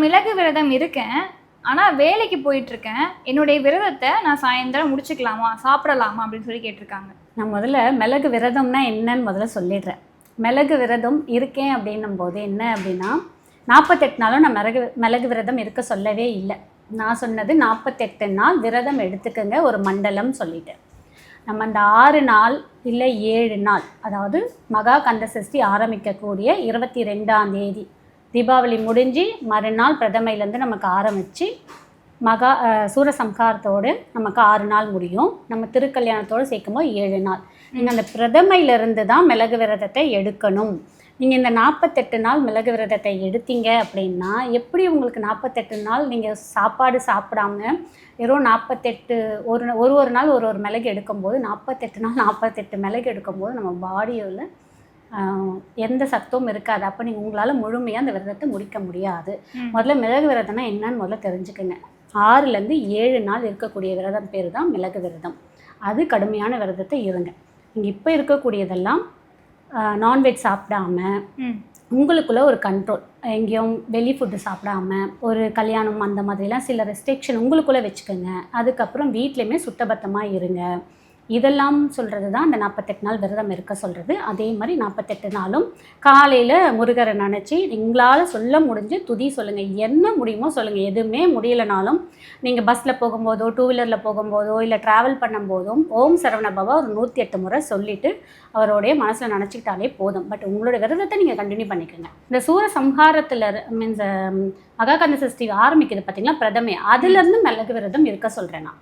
நான் மிளகு விரதம் இருக்கேன். ஆனால் வேலைக்கு போயிட்டு இருக்கேன் என்னுடைய விரதத்தை நான் சாயந்தரம் முடிச்சுக்கலாமா சாப்பிடலாமா அப்படின்னு சொல்லி கேட்டிருக்காங்க. நான் முதல்ல மிளகு விரதம்னா என்னன்னு முதல்ல சொல்லிடுறேன். மிளகு விரதம் இருக்கேன் அப்படின்னும் போது என்ன அப்படின்னா நாற்பத்தெட்டு நாளும் நான் மிளகு மிளகு விரதம் இருக்க சொல்லவே இல்லை. நான் சொன்னது நாற்பத்தெட்டு நாள் விரதம் எடுத்துக்கங்க ஒரு மண்டலம் சொல்லிட்டு. நம்ம அந்த ஆறு நாள் இல்லை ஏழு நாள் அதாவது மகா கந்த சஷ்டி ஆரம்பிக்கக்கூடிய இருபத்தி ரெண்டாம் தேதி தீபாவளி முடிஞ்சு மறுநாள் பிரதமையிலேருந்து நமக்கு ஆரம்பித்து மகா சூரசம்ஹாரத்தோடு நமக்கு ஆறு நாள் முடியும். நம்ம திருக்கல்யாணத்தோடு சேர்க்கும்போது ஏழு நாள். நீங்கள் அந்த பிரதமையிலிருந்து தான் மிளகு விரதத்தை எடுக்கணும். நீங்கள் இந்த நாற்பத்தெட்டு நாள் மிளகு விரதத்தை எடுத்தீங்க அப்படின்னா எப்படி உங்களுக்கு நாற்பத்தெட்டு நாள் நீங்கள் சாப்பாடு சாப்பிடாம வெறும் நாற்பத்தெட்டு ஒரு ஒரு ஒரு நாள் ஒரு ஒரு மிளகு எடுக்கும்போது நாற்பத்தெட்டு நாள் நாற்பத்தெட்டு மிளகு எடுக்கும்போது நம்ம பாடியில் எந்த சத்தும் இருக்காது. அப்போ நீங்கள் உங்களால் முழுமையாக அந்த விரதத்தை முடிக்க முடியாது. முதல்ல மிளகு விரதம்னா என்னன்னு முதல்ல தெரிஞ்சுக்கங்க. ஆறுலேருந்து ஏழு நாள் இருக்கக்கூடிய விரதம் பேர் தான் மிளகு விரதம். அது கடுமையான விரதத்தை இருங்க. நீங்கள் இப்போ இருக்கக்கூடியதெல்லாம் நான்வெஜ் சாப்பிடாம உங்களுக்குள்ள ஒரு கண்ட்ரோல் எங்கேயும் வெளி ஃபுட்டு சாப்பிடாம ஒரு கல்யாணம் அந்த மாதிரிலாம் சில ரெஸ்ட்ரிக்ஷன் உங்களுக்குள்ளே வச்சுக்கோங்க. அதுக்கப்புறம் வீட்லேயுமே சுத்தபத்தமாக இருங்க. இதெல்லாம் சொல்கிறது தான் அந்த நாற்பத்தெட்டு நாள் விரதம் இருக்க சொல்கிறது அதே மாதிரி நாற்பத்தெட்டு நாளும் காலையில் முருகரை நினச்சி உங்களால் சொல்ல முடிஞ்சு துதி சொல்லுங்கள் என்ன முடியுமோ சொல்லுங்கள் எதுவுமே முடியலனாலும் நீங்கள் பஸ்ஸில் போகும்போதோ டூ வீலரில் போகும்போதோ இல்லை ட்ராவல் பண்ணும்போதும் ஓம் சரவண பாபா ஒரு நூற்றி எட்டு முறை சொல்லிவிட்டு அவருடைய மனசில் நினச்சிக்கிட்டாலே போதும். பட் உங்களோட விரதத்தை நீங்கள் கண்டினியூ பண்ணிக்கோங்க. இந்த சூர சம்ஹாரத்தில் மீன்ஸ் மகாகந்த சஷ்டி ஆரம்பிக்குது பார்த்தீங்களா பிரதமை. அதுலேருந்து மிளகு விரதம் இருக்க சொல்கிறேன் நான்.